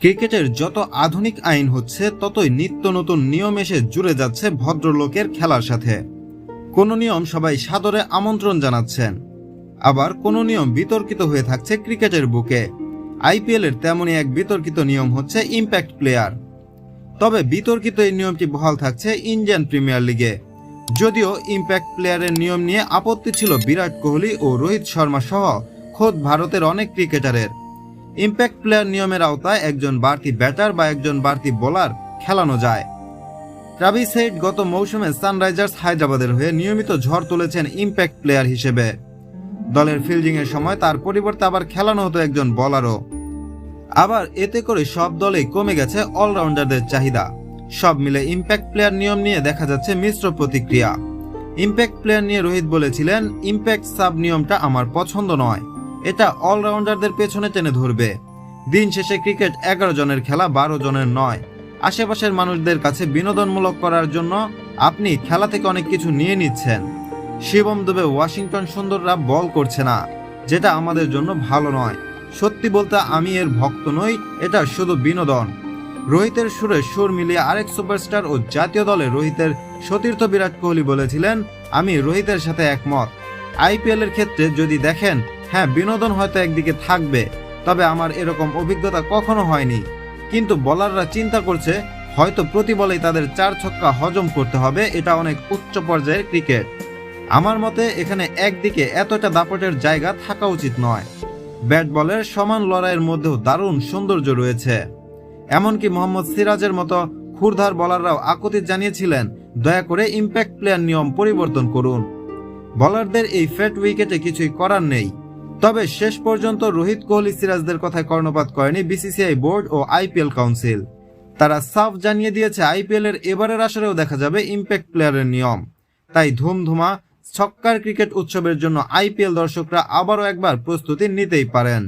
ক্রিকেটের যত আধুনিক আইন হচ্ছে, ততই নিত্য নতুন নিয়ম এসে জুড়ে যাচ্ছে ভদ্রলোকের খেলার সাথে। কোনো নিয়ম সবাই সাদরে আমন্ত্রণ জানাচ্ছেন। আবার কোনো নিয়ম বিতর্কিত হয়ে থাকছে ক্রিকেটের বুকে। আইপিএল এর তেমনই এক বিতর্কিত নিয়ম হচ্ছে ইম্প্যাক্ট প্লেয়ার। তবে বিতর্কিত এই নিয়মটি বহাল থাকছে ইন্ডিয়ান প্রিমিয়ার লিগে। যদিও ইম্প্যাক্ট প্লেয়ারের নিয়ম নিয়ে আপত্তি ছিল বিরাট কোহলি ও রোহিত শর্মা সহ খোদ ভারতের অনেক ক্রিকেটারের। ইম্প্যাক্ট প্লেয়ার নিয়মের আওতায় একজন বাড়তি ব্যাটার বা একজন বাড়তি বোলার খেলানো যায়। ট্রাভিস হেড গত মৌসুমে সানরাইজার্স হায়দ্রাবাদের হয়ে নিয়মিত ঝড় তুলেছেন ইম্প্যাক্ট প্লেয়ার হিসেবে। দলের ফিল্ডিং এর সময় তার পরিবর্তে আবার খেলানো হতো একজন বলারও। আবার এতে করে সব দলেই কমে গেছে অলরাউন্ডারদের চাহিদা। সব মিলে ইম্প্যাক্ট প্লেয়ার নিয়ম নিয়ে দেখা যাচ্ছে মিশ্র প্রতিক্রিয়া। ইম্প্যাক্ট প্লেয়ার নিয়ে রোহিত বলেছিলেন, ইম্প্যাক্ট সাব নিয়মটা আমার পছন্দ নয়। এটা অলরাউন্ডারদের পেছনে টেনে ধরবে। দিন শেষে ক্রিকেট এগারো জনের খেলা বারো জনের নয়। আশেপাশের মানুষদের কাছে বিনোদনমূলক করার জন্য আপনি খেলা থেকে অনেক কিছু নিয়ে নিচ্ছেন। শিবম দুবে ওয়াশিংটন সুন্দররা বল করছে না, যেটা আমাদের জন্য ভালো নয়। সত্যি বলতে আমি এর ভক্ত নই, এটা শুধু বিনোদন। রোহিতের সুরে সুর মিলিয়ে আরেক সুপারস্টার ও জাতীয় দলে রোহিতের সতীর্থ বিরাট কোহলি বলেছিলেন, আমি রোহিতের সাথে একমত। আইপিএল এর ক্ষেত্রে যদি দেখেন হ্যাঁ বিনোদন হয়তো একদিকে থাকবে, তবে আমার এরকম অভিজ্ঞতা কখনো হয়নি। কিন্তু বলাররা চিন্তা করছে, হয়তো প্রতি বলেই তাদের চার ছক্কা হজম করতে হবে, এটা অনেক উচ্চ পর্যায়ের ক্রিকেট। আমার মতে, এখানে একদিকে এতটা দাপটের জায়গা থাকা উচিত নয়। ব্যাট বলের সমান লড়াইয়ের মধ্যেও দারুণ সৌন্দর্য রয়েছে। এমনকি মোহাম্মদ সিরাজের মতো ক্ষুরধার বলাররাও আকুতি জানিয়েছিলেন, দয়া করে ইম্প্যাক্ট প্লেয়ার নিয়ম পরিবর্তন করুন। বলারদের এই ফেট উইকেটে কিছুই করার নেই। তবে শেষ পর্যন্ত রোহিত কোহলি সিরাজদের কথায় কর্ণপাত করেনি বিসিসিআই বোর্ড ও আইপিএল কাউন্সিল। তারা সাফ জানিয়ে দিয়েছে, আইপিএল এর এবারের আসরেও দেখা যাবে ইম্প্যাক্ট প্লেয়ারের নিয়ম। তাই ধুমধুমা ছক্কার ক্রিকেট উৎসবের জন্য আইপিএল দর্শকরা আবারও একবার প্রস্তুতি নিতেই পারেন।